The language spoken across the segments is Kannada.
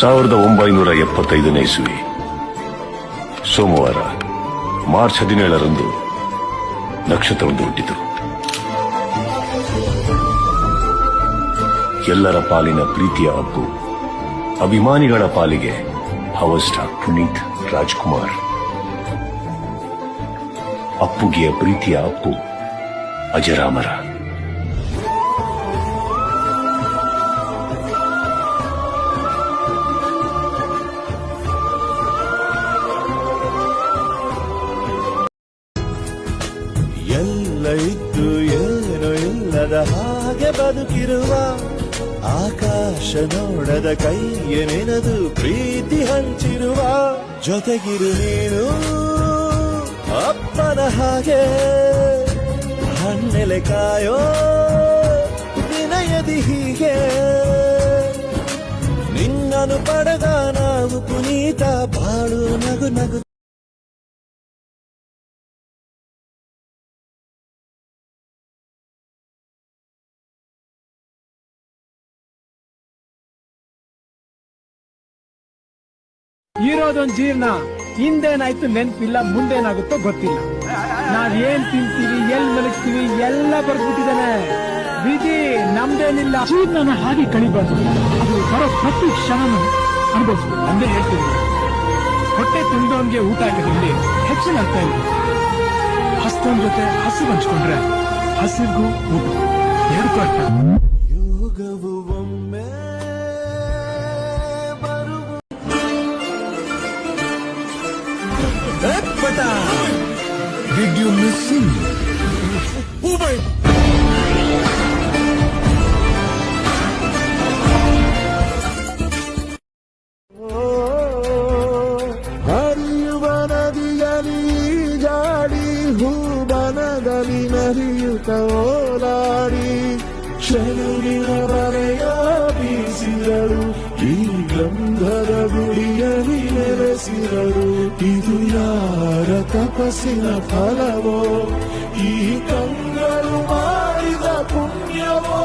ಸಾವಿರದ ಒಂಬೈನೂರ ಎಪ್ಪತ್ತೈದನೇ ಇಸುವಿ. ಸೋಮವಾರ, ಮಾರ್ಚ್ ಹದಿನೇಳರಂದು ನಕ್ಷತ್ರವೊಂದು ಹುಟ್ಟಿತು. ಎಲ್ಲರ ಪಾಲಿನ ಪ್ರೀತಿಯ ಹಬ್ಬು ಅಭಿಮಾನಿಗಳ ಪಾಲಿಗೆ ಹವಸ್ಟ ಪುನೀತ್ ರಾಜ್ಕುಮಾರ್. ಅಪ್ಪುಗೆಯ ಪ್ರೀತಿಯ ಅಪ್ಪು ಅಜರಾಮರ. ಎಲ್ಲ ಇದ್ದು ಏನು ಇಲ್ಲದ ಹಾಗೆ ಬದುಕಿರುವ ಆಕಾಶ ನೋಡದ ಕೈ ಏನೇನದು ಪ್ರೀತಿ ಹಂಚಿರುವ ಜೊತೆಗಿರು ನೀನು ಅಪ್ಪನ ಹಾಗೆ. ಹಣ್ಣೆಲೆ ಕಾಯೋ ವಿನಯದಿ ಹೀಗೆ. ನಿನ್ನನು ಪಡೆದ ನಾವು ಪುನೀತ ಬಾಳು ನಗು ನಗು ಇರೋದೊಂದ್ ಜೀವನ ಹಿಂದೇನಾಯ್ತು ನೆನ್ಪಿಲ್ಲ ಮುಂದೇನಾಗುತ್ತೋ ಗೊತ್ತಿಲ್ಲ. ನಾವ್ ಏನ್ ತಿಂತೀವಿ ಎಲ್ ಮಲಗ್ತೀವಿ ಎಲ್ಲ ಬರ್ಬಿಟ್ಟಿದ್ದಾನೆ ವಿಧಿ ನಮ್ದೇನಿಲ್ಲ. ಜೀವನ ಹಾಗೆ ಕಳಿಬಾರ್ದು. ಅದು ಬರೋ ಪ್ರತಿ ಕ್ಷಣನ ಅನುಭವಿಸ್ಬೇಕು. ಅಂದೇ ಹೇಳ್ತೀನಿ. ಹೊಟ್ಟೆ ತುಂಬಿದವನ್ಗೆ ಊಟ ಹಾಕೋದ್ರಲ್ಲಿ ಹೆಚ್ಚಿನ ಅರ್ಥ ಇಲ್ಲ. ಹಸ್ತವನ್ ಜೊತೆ ಹಸು ಹಂಚ್ಕೊಂಡ್ರೆ ಹಸಿರಿಗೂ ಊಟ. ಎರಡು ಅರ್ಥ. ಯೋಗವು ಒಮ್ಮೆ Did you miss him? ಹರಿಯುವ ನದಿಯಲಿ ಜಾಡಿ ಹೂಬನದಲ್ಲಿ ನರಿಯುತ್ತ ಓಲಾಡಿ ಶನಿಗಿನ ಬರೆಯ ಬೀಸಿದರು ಈ ಗಂಧದ ಗುಡಿಯಲ್ಲಿ ನೆಲೆಸಿದರು ಇದು ಯಾರ ತಪಸ್ಸಿನ ಫಲವೋ? ಈ ಕಂಗಳು ಮಾಡಿದ ಪುಣ್ಯವೋ?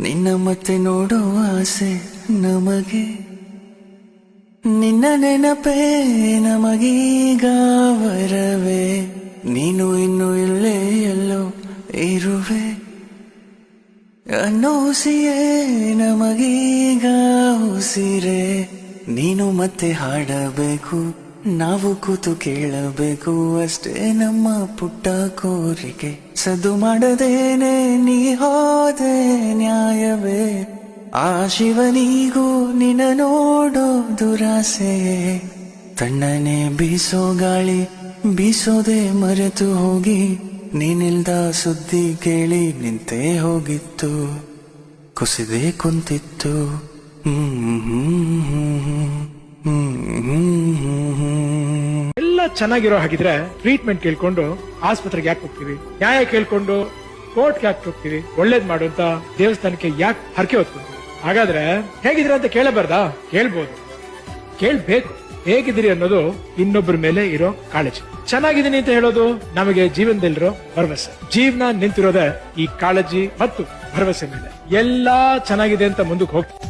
ನಿನ್ನ ಮತ್ತೆ ನೋಡುವ ಆಸೆ ನಮಗೆ. ನಿನ್ನ ನೆನಪೇ ನಮಗೀಗ ವರವೇ. ನೀನು ಇನ್ನು ಇಲ್ಲೇ ಎಲ್ಲೋ ಇರುವೆ. ಅನ್ನೋ ಹುಸಿಯೇ ನಮಗೀಗ ಉಸಿರೇ, ನೀನು ಮತ್ತೆ ಹಾಡಬೇಕು, ನಾವು ಕೂತು ಕೇಳಬೇಕು, ಅಷ್ಟೇ ನಮ್ಮ ಪುಟ್ಟ ಕೋರಿಕೆ. ಸದ್ದು ಮಾಡದೇನೆ, ನೀ ಹೋದೆ ನ್ಯಾಯವೇ. ಆ ಶಿವನಿಗೂ ನಿನ್ನ ನೋಡೋ ದುರಾಸೆ ತಣ್ಣನೆ ಬೀಸೋ ಗಾಳಿ, ಬೀಸೋದೆ ಮರೆತು ಹೋಗಿ ನೀನಿಲ್ದ ಸುದ್ದಿ ಕೇಳಿ ನಿಂತೇ ಹೋಗಿತ್ತು. ಕುಸಿದೇ ಕುಂತಿತ್ತು. ಎಲ್ಲ ಚೆನ್ನಾಗಿರೋ ಹಾಗಿದ್ರೆ ಟ್ರೀಟ್ಮೆಂಟ್ ಕೇಳ್ಕೊಂಡು ಆಸ್ಪತ್ರೆಗೆ ಯಾಕೆ ಹೋಗ್ತೀವಿ ನ್ಯಾಯ ಕೇಳ್ಕೊಂಡು ಕೋರ್ಟ್ಗೆ ಯಾಕೆ ಹೋಗ್ತೀವಿ ಒಳ್ಳೇದ್ ಮಾಡು ಅಂತ ದೇವಸ್ಥಾನಕ್ಕೆ ಯಾಕೆ ಹರಕೆ ಹೊತ್ಕೊಂಡು ಹಾಗಾದ್ರೆ ಹೇಗಿದ್ರೆ ಅಂತ ಕೇಳಬಾರ್ದಾ? ಕೇಳ್ಬೋದು. ಕೇಳ್ಬೇಕು. ಹೇಗಿದ್ದೀರಿ ಅನ್ನೋದು ಇನ್ನೊಬ್ಬರ ಮೇಲೆ ಇರೋ ಕಾಳಜಿ. ಚೆನ್ನಾಗಿದ್ದೀನಿ ಅಂತ ಹೇಳೋದು ನಮಗೆ ಜೀವನದಲ್ಲಿರೋ ಭರವಸೆ. ಜೀವನ ನಿಂತಿರೋದೇ ಈ ಕಾಳಜಿ ಮತ್ತು ಭರವಸೆ ಮೇಲೆ. ಎಲ್ಲಾ ಚೆನ್ನಾಗಿದೆ ಅಂತ ಮುಂದಕ್ಕೆ ಹೋಗ್ತೀವಿ